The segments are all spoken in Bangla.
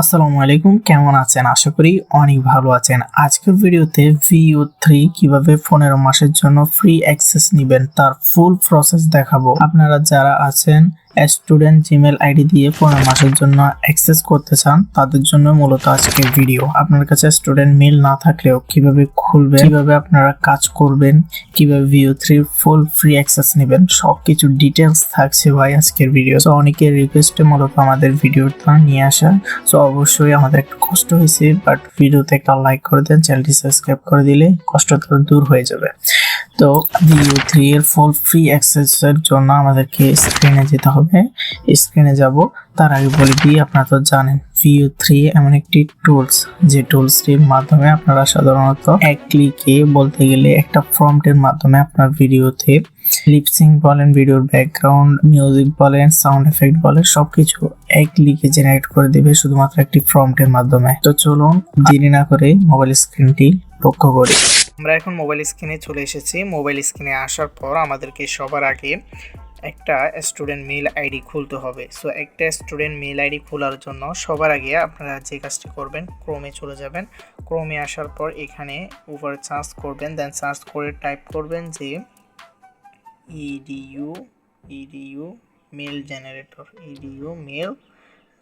আসসালামু আলাইকুম, কেমন আছেন? আশা করি অনেক ভালো আছেন। আজকের ভিডিওতে ভিও থ্রি কীভাবে পনেরো মাসের জন্য ফ্রি অ্যাক্সেস নেবেন, তার ফুল প্রসেস দেখাবো। আপনারা যারা আছেন স্টুডেন্ট জিমেল আইডি দিয়ে পনেরো মাসের জন্য অ্যাক্সেস করতে চান, তাদের জন্য মূলত আজকের ভিডিও আপনার কাছে স্টুডেন্ট মেল না থাকলেও কীভাবে খুলবেন, কীভাবে আপনারা কাজ করবেন, কীভাবে Veo three full free access নেবেন, সবকিছু ডিটেলস থাকছে ভাই আজকের ভিডিও তো অনেকের রিকোয়েস্টে মূলত আমাদের ভিডিওটা নিয়ে আসা। সো অবশ্যই আমাদের একটু কষ্ট হয়েছে বাট ভিডিওতে একটা লাইক করে দেন চ্যানেলটি সাবস্ক্রাইব করে দিলে কষ্টটা দূর হয়ে যাবে। তো ভিও থ্রি এর ফুল ফ্রি অ্যাক্সেসের জন্য আমাদেরকে স্ক্রিনে যেতে হবে। স্ক্রিনে যাব। তার আগে বলে দিই, আপনারা তো জানেন ভিও থ্রি এমন একটি টুলস যে টুলসটির মাধ্যমে আপনারা সাধারণত এক ক্লিকে বলতে গেলে একটা ফ্রন্টের মাধ্যমে আপনার ভিডিওতে লিপসিং বলেন ভিডিওর ব্যাকগ্রাউন্ড মিউজিক বলেন সাউন্ড এফেক্ট বলেন, সবকিছু এক ক্লিকে জেনারেট করে দেবে শুধুমাত্র একটি ফ্রন্টের মাধ্যমে। তো চলুন, দেরি না করে মোবাইল স্ক্রিনটি লক্ষ্য করি। আমরা এখন মোবাইল স্ক্রিনে চলে এসেছি। মোবাইল স্ক্রিনে আসার পর আমাদেরকে সবার আগে একটা স্টুডেন্ট মেল আইডি খুলতে হবে। সো একটা স্টুডেন্ট মেল আইডি খোলার জন্য সবার আগে আপনারা যে কাজটি করবেন ক্রোমে চলে যাবেন। ক্রোমে আসার পর এখানে উপরে সার্চ করবেন দেন সার্চ করে টাইপ করবেন যে EDU EDU mail generator EDU mail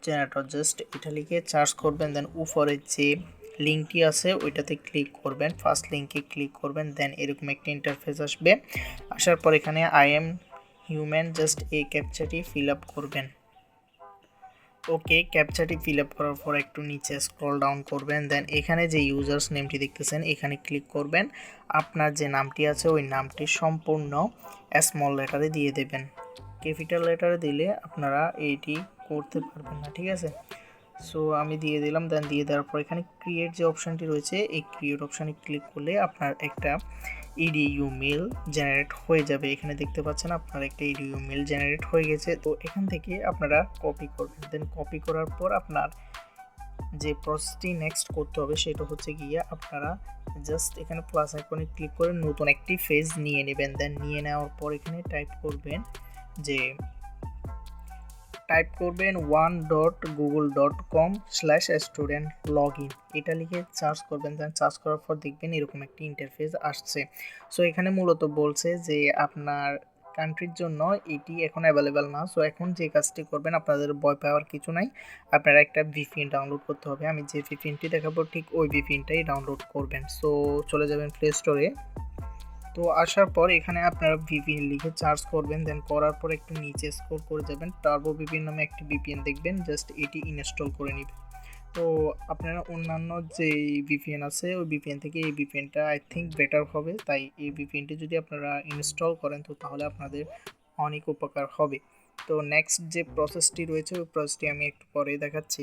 generator just এটা লিখে সার্চ করবেন দেন উপরে যে লিঙ্কটি আছে, ওইটাতে ক্লিক করবেন। ফার্স্ট লিঙ্কে ক্লিক করবেন, দেন এরকম একটা ইন্টারফেস আসবে। আসার পর এখানে আই এম হিউম্যান জাস্ট এই ক্যাপচাটি ফিল আপ করবেন। ওকে ক্যাপচাটি ফিল আপ করার পর একটু নিচে স্ক্রল ডাউন করবেন, দেন এখানে যে ইউজার্স নেমটি দেখতেছেন, এখানে ক্লিক করবেন। আপনার যে নামটি আছে, ওই নামটি সম্পূর্ণ স্মল লেটারে দিয়ে দেবেন। ক্যাপিটাল লেটারে দিলে আপনারা এইটি করতে পারবেন না, ঠিক আছে? সো আমি দিয়ে দিলাম দেন দিয়ে দেওয়ার পর এখানে ক্রিয়েট যে অপশানটি রয়েছে, এই ক্রিয়েট অপশানে ক্লিক করলে আপনার একটা ইডিইউ মেল জেনারেট হয়ে যাবে। এখানে দেখতে পাচ্ছেন আপনার একটা ইডিইউ মেল জেনারেট হয়ে গেছে। তো এখান থেকে আপনারা কপি করবেন। দেন কপি করার পর আপনার যে প্রসেসটি নেক্সট করতে হবে, সেটা হচ্ছে গিয়ে আপনারা জাস্ট এখানে প্লাস আইকনে ক্লিক করে নতুন একটি ফেজ নিয়ে নেবেন। দেন নিয়ে নেওয়ার পর এখানে টাইপ করবেন যে টাইপ করবেন one dot Google dot com slash student log in এটা লিখে সার্চ করবেন দেন সার্চ করার পর দেখবেন এরকম একটি ইন্টারফেস আসছে। সো এখানে মূলত বলছে যে আপনার কান্ট্রির জন্য এটি এখন অ্যাভেলেবেল না। সো এখন যে কাজটি করবেন, আপনাদের ভয় পাওয়ার কিছু নাই। আপনারা একটা ভিপিএন ডাউনলোড করতে হবে। আমি যে ভিপিএনটি দেখাবো, ঠিক ওই ভিপিএনটাই ডাউনলোড করবেন। সো চলে যাবেন প্লে স্টোরে তো আসার পর এখানে আপনারা ভিপিএন লিখে চার্জ করবেন দেন করার পর একটু নিচে স্ক্রল করে যাবেন। টার্বো ভিপিএন নামে একটি ভিপিএন দেখবেন জাস্ট এটি ইনস্টল করে নেবেন। তো আপনারা অন্যান্য যে ভিপিএন আছে, ওই ভিপিএন থেকে এই ভিপিএনটা আই থিঙ্ক বেটার হবে। তাই এই ভিপিএনটি যদি আপনারা ইনস্টল করেন, তো তাহলে আপনাদের অনেক উপকার হবে। তো নেক্সট যে প্রসেসটি রয়েছে, ওই প্রসেসটি আমি একটু পরে দেখাচ্ছি।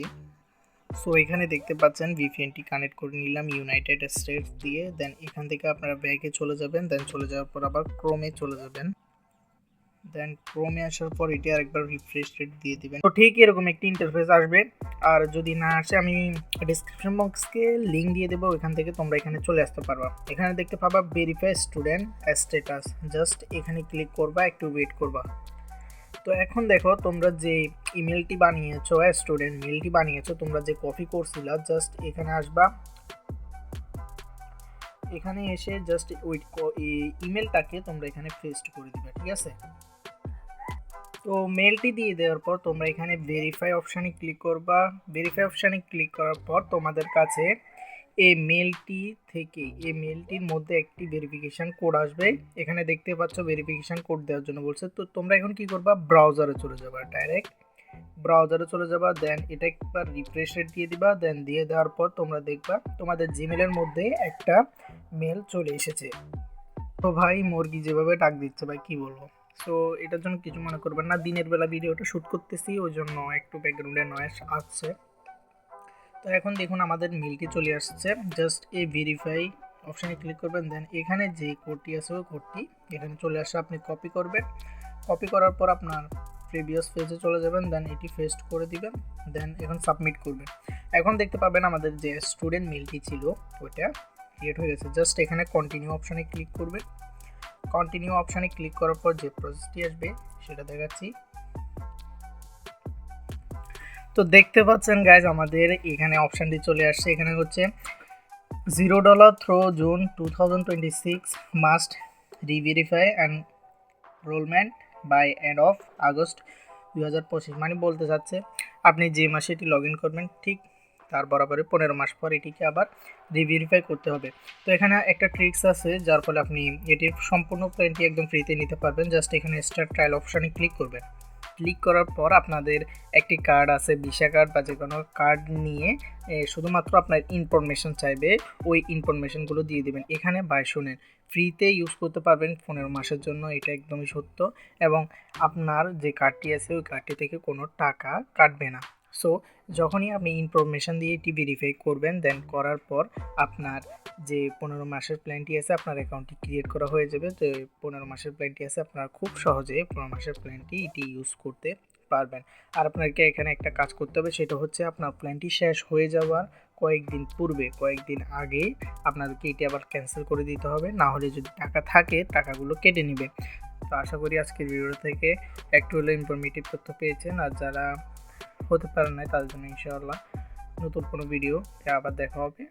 সো এখানে দেখতে পাচ্ছেন ভিপিএনটি কানেক্ট করে নিলাম ইউনাইটেড স্টেটস দিয়ে। দেন এখান থেকে আপনারা ব্যাগে চলে যাবেন। দেন চলে যাওয়ার পর আবার ক্রোমে চলে যাবেন। দেন ক্রোমে আসার পর এটি আরেকবার রিফ্রেশ রেট দিয়ে দিবেন। তো ঠিক এরকম একটি ইন্টারফেস আসবে। আর যদি না আসে, আমি ডিসক্রিপশন বক্সকে লিঙ্ক দিয়ে দেবো। এখান থেকে তোমরা এখানে চলে আসতে পারবা। এখানে দেখতে পাবা ভেরিফাই স্টুডেন্ট স্ট্যাটাস জাস্ট এখানে ক্লিক করবা, একটু ওয়েট করবা। তো এখন দেখো তোমরা যে ইমেলটি বানিয়েছো স্টুডেন্ট মেলটি বানিয়েছো, তোমরা যে কপি করছিলা জাস্ট এখানে আসবা। এখানে এসে জাস্ট ওই ইমেলটাকে তোমরা এখানে পেস্ট করে দিবে, ঠিক আছে? তো মেলটি দিয়ে দেওয়ার পর তোমরা এখানে ভেরিফাই অপশানে ক্লিক করবা। ভেরিফাই অপশানে ক্লিক করার পর তোমাদের কাছে এই মেলটি থেকে এই মেলটির মধ্যে একটি ভেরিফিকেশান কোড আসবে। এখানে দেখতে পাচ্ছ ভেরিফিকেশান কোড দেওয়ার জন্য বলছে। তো তোমরা এখন কি করবা? ব্রাউজারে চলে যাবা ডাইরেক্ট ব্রাউজারে চলে যাবা দেন এটা একবার রিফ্রেশ রেট দিয়ে দিবা দেন দিয়ে দেওয়ার পর তোমরা দেখবা তোমাদের জিমেলের মধ্যে একটা মেল চলে এসেছে। তো ভাই, মুরগি যেভাবে ডাক দিচ্ছে ভাই, কি বলব? সো এটার জন্য কিছু মনে করবেন না। দিনের বেলা ভিডিওটা শ্যুট করতেছি, ওই জন্য একটু ব্যাকগ্রাউন্ডে নয়েস আসছে। তো এখন দেখুন আমাদের মিলটি চলে আসছে। জাস্ট এই ভেরিফাই অপশানে ক্লিক করবেন দেন এখানে যে কোডটি আছে ওই কোডটি এখানে চলে আসে আপনি কপি করবেন। কপি করার পর আপনার প্রিভিয়াস ফেজে চলে যাবেন দেন এটি ফেস্ট করে দিবেন দেন এখন সাবমিট করবেন। এখন দেখতে পাবেন আমাদের যে স্টুডেন্ট মেলটি ছিল, ওইটা ক্রিয়েট হয়ে গেছে। জাস্ট এখানে কন্টিনিউ অপশানে ক্লিক করবেন। কন্টিনিউ অপশানে ক্লিক করার পর যে প্রসেসটি আসবে, সেটা দেখাচ্ছি। তো দেখতে পাচ্ছেন গাইজ আমাদের এখানে অপশানটি চলে আসছে। এখানে হচ্ছে zero dollar through June two thousand twenty six must reverify enrollment by end of August দু হাজার পঁচিশ। মানে বলতে চাচ্ছে, আপনি যে মাসে এটি লগ ইন করবেন, ঠিক তার বরাবরে পনেরো মাস পর এটিকে আবার রিভেরিফাই করতে হবে। তো এখানে একটা ট্রিক্স আছে, যার ফলে আপনি এটির সম্পূর্ণ প্ল্যানটি একদম ফ্রিতে নিতে পারবেন। জাস্ট এখানে স্টার্ট ট্রায়াল অপশানে ক্লিক করবেন। ক্লিক করার পর আপনাদের একটি কার্ড আছে ভিসা কার্ড বা যে কোনো কার্ড নিয়ে শুধুমাত্র আপনার ইনফরমেশন চাইবে, ওই ইনফরমেশনগুলো দিয়ে দেবেন। এখানে বাই শুনেন। ফ্রিতে ইউজ করতে পারবেন পনেরো মাসের জন্য, এটা একদমই সত্য। এবং আপনার যে কার্ডটি আছে, ওই কার্ডটি থেকে কোনো টাকা কাটবে না। সো যখনই আপনি ইনফরমেশন দিয়ে এটি ভেরিফাই করবেন দেন করার পর আপনার যে পনেরো মাসের প্ল্যানটি আছে, আপনার অ্যাকাউন্টটি ক্রিয়েট করা হয়ে যাবে। যে পনেরো মাসের প্ল্যানটি আছে, আপনারা খুব সহজে পনেরো মাসের প্ল্যানটি এটি ইউজ করতে পারবেন। আর আপনাকে এখানে একটা কাজ করতে হবে, সেটা হচ্ছে আপনার প্ল্যানটি শেষ হয়ে যাওয়ার কয়েকদিন পূর্বে, কয়েকদিন আগে আপনাদেরকে এটি আবার ক্যান্সেল করে দিতে হবে। না হলে যদি টাকা থাকে, টাকাগুলো কেটে নেবে। তো আশা করি আজকের ভিডিও থেকে একটু হলেও ইনফরমেটিভ তথ্য পেয়েছেন। আর যারা হতে পারে না তাদের জন্য ইনশাআল্লাহ নতুন কোনো ভিডিও আবার দেখা হবে।